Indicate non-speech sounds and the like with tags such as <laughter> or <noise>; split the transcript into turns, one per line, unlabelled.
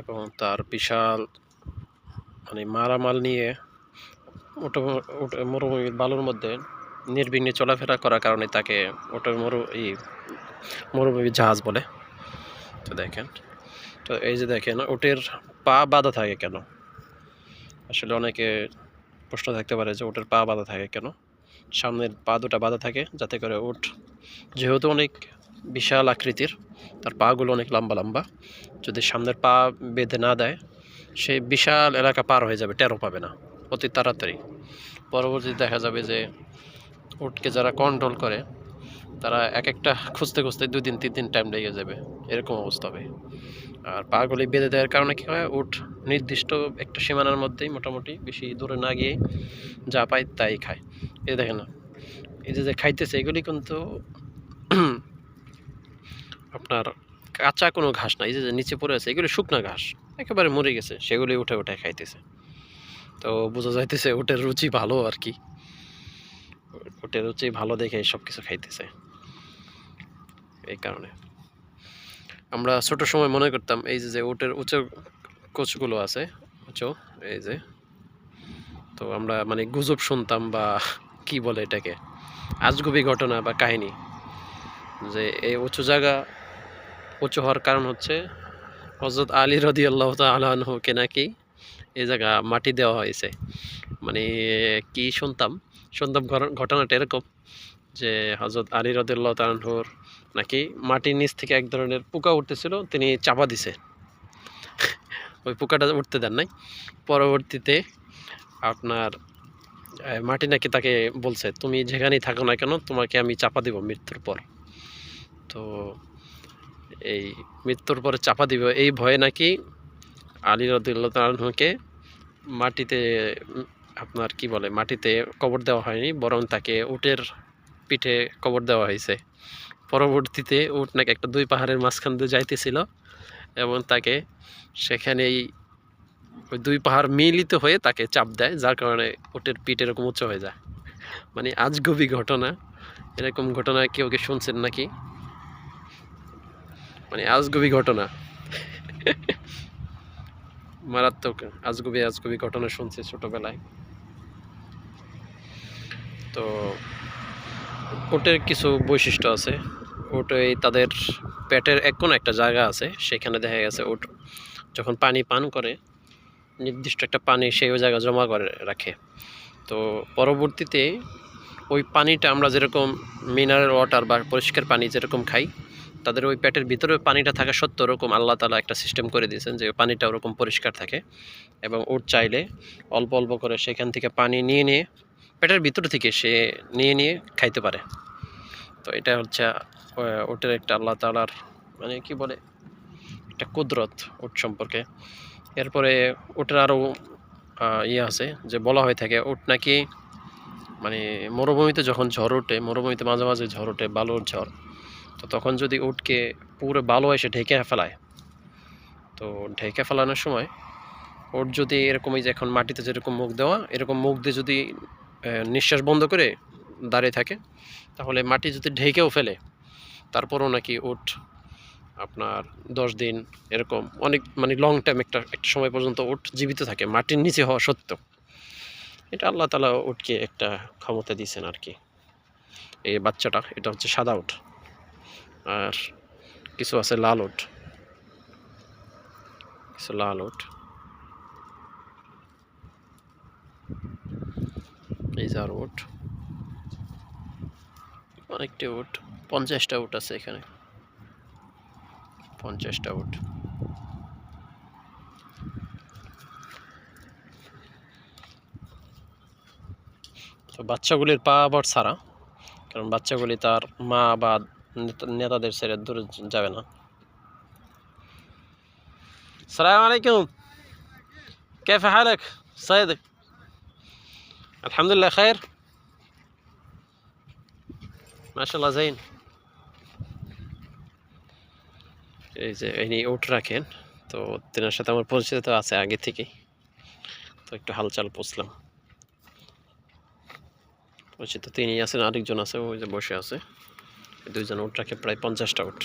এবং তার বিশাল মানে মারামাল নিয়ে মরুভূমির বালুর মধ্যে নির্বিঘ্নে চলাফেরা করার কারণে তাকে ওটা মরু এই মরুভূমির জাহাজ বলে। তো দেখেন, তো এই যে দেখেন, ওটের পা বাঁধা থাকে কেন? আসলে অনেকে প্রশ্ন থাকতে পারে যে ওটের পা বাঁধা থাকে কেন? সামনের পা দুটা বাঁধা থাকে যাতে করে ওট, যেহেতু অনেক বিশাল আকৃতির। তার পাগুলো অনেক লম্বা লম্বা। যদি সামনের পা বেঁধে না দেয়, সে বিশাল এলাকা পার হয়ে যাবে টেরো পাবে না। অতি তাড়াতাড়ি। পরবর্তী দেখা যাবে যে, উটকে যারা কন্ট্রোল করে, তারা এক একটা খুঁজতে খুঁজতে দুই দিন, তিন দিন টাইম লেগে যাবে। এরকম অবস্থা হবে। আর পাগুলি বেঁধে দেওয়ার কারণে কী হয়, উট নির্দিষ্ট একটা সীমানার মধ্যেই মোটামুটি বেশি দূরে না গিয়ে যা পায় তাই খায়। এই দেখেন না এই যে খাইতেছে, এগুলি কিন্তু আপনার কাঁচা কোনো ঘাস না, এই যে নিচে পড়ে আছে, এগুলি শুকনো ঘাস, একেবারে মরে গেছে সেগুলি উঠে উঠে খাইতেছে। তো বোঝা যাইতেছে ওটের রুচি ভালো আর কি। ওটের রুচি ভালো দেখে সব কিছু খাইতেছে, এই কারণে। আমরা ছোট সময় মনে করতাম, এই যে যে ওটের উঁচু কোচগুলো আছে, উঁচু, এই যে। তো আমরা মানে গুজব শুনতাম বা কি বলে এটাকে, আজগুবি ঘটনা বা কাহিনী, যে এই উঁচু জায়গা উঁচু হওয়ার কারণ হচ্ছে হজরত আলী রদি আল্লাহ তালহুকে নাকি এই জায়গা মাটি দেওয়া হয়েছে। মানে কি শুনতাম? শুনতাম ঘটনাটা এরকম যে হজরত আলী রদুল্লাহ তালহুর নাকি মাটির নিচ থেকে এক ধরনের পোকা উঠতেছিল, তিনি চাপা দিছে। <laughs> ওই পোকাটা উঠতে দেন নাই। পরবর্তীতে আপনার মাটি নাকি তাকে বলছে, তুমি যেখানেই থাকো না কেন, তোমাকে আমি চাপা দিব মৃত্যুর পর। তো এই মৃত্যুর পরে চাপা দিব। এই ভয়ে নাকি আলী রদুল্লাহ মাটিতে, আপনার কি বলে, মাটিতে কবর দেওয়া হয়নি, বরং তাকে উটের পিঠে কবর দেওয়া হয়েছে। পরবর্তীতে উট নাকি একটা দুই পাহাড়ের মাঝখান দিয়ে যাইতেছিল এবং তাকে সেখানেই ওই দুই পাহাড় মিলিত হয়ে তাকে চাপ দেয়, যার কারণে উটের পিঠ এরকম উঁচু হয়ে যায়। মানে আজগবি ঘটনা, এরকম ঘটনা কেউ কি শুনছেন নাকি? মানে আজগবি ঘটনা। মারাত্মক আজগবি আজগবি ঘটনা শুনছি ছোটবেলায়। তো ওটের কিছু বৈশিষ্ট্য আছে। ওটে তাদের পেটের এক কোনো একটা জায়গা আছে, সেখানে দেখা গেছে ওট যখন পানি পান করে, নির্দিষ্ট একটা পানি সেই ওই জায়গা জমা করে রাখে। তো পরবর্তীতে ওই পানিটা আমরা যেরকম মিনারেল ওয়াটার বা পরিষ্কার পানি যেরকম খাই তাদের ওই পেটের ভিতরে পানিটা থাকা সত্ত্বেও ওরকম আল্লাহ তালা একটা সিস্টেম করে দিয়েছেন যে পানিটা ওরকম পরিষ্কার থাকে এবং ওট চাইলে অল্প অল্প করে সেখান থেকে পানি নিয়ে নিয়ে পেটের ভিতর থেকে সে নিয়ে নিয়ে খাইতে পারে। তো এটা হচ্ছে ওটের একটা আল্লাহ তালার মানে কি বলে, একটা কুদরত ওট সম্পর্কে। এরপরে ওটের আরও ইয়ে আছে যে বলা হয়ে থাকে, ওট নাকি মানে মরুভূমিতে যখন ঝড় ওঠে, মরুভূমিতে মাঝে মাঝে ঝড় ওঠে, বালুর ঝড়। তো তখন যদি উটকে পুরো বালু এসে ঢেকে ফেলায়, তো ঢেকে ফেলানোর সময় ওর যদি এরকম এই যে এখন মাটিতে যেরকম মুখ দেওয়া, এরকম মুখ দিয়ে যদি নিঃশ্বাস বন্ধ করে দাঁড়িয়ে থাকে, তাহলে মাটি যদি ঢেকেও ফেলে, তারপরও নাকি উট আপনার দশ দিন এরকম অনেক মানে লং টাইম একটা একটা সময় পর্যন্ত উট জীবিত থাকে, মাটির নিচে হওয়া সত্ত্বেও। এটা আল্লাহ তালা উটকে একটা ক্ষমতা দিয়েছেন আর কি। এই বাচ্চাটা, এটা হচ্ছে সাদা উট। আর কিছু আছে লাল উট কিছু লাল উট এই যে আর উট অনেকটি উট পঞ্চাশটা উট আছে এখানে। পঞ্চাশটা উট তো বাচ্চাগুলির পা আবার ছাড়া কারণ বাচ্চাগুলি তার মা বা নেতাদের ছেড়ে দূরে যাবে না সালাম আলাইকুম كيف حالك سيدك الحمد لله خير ما شاء الله زين এই যে ইনি উট রাখেন তো তেনার সাথে আমার পরিচিত তো আছে আগে থেকেই তো একটু হালচাল পুষলাম পরিচিত তিনি আছেন আরেকজন আছে ওই যে বসে আছে এই দুইজন উট রাখে প্রায় পঞ্চাশটা উট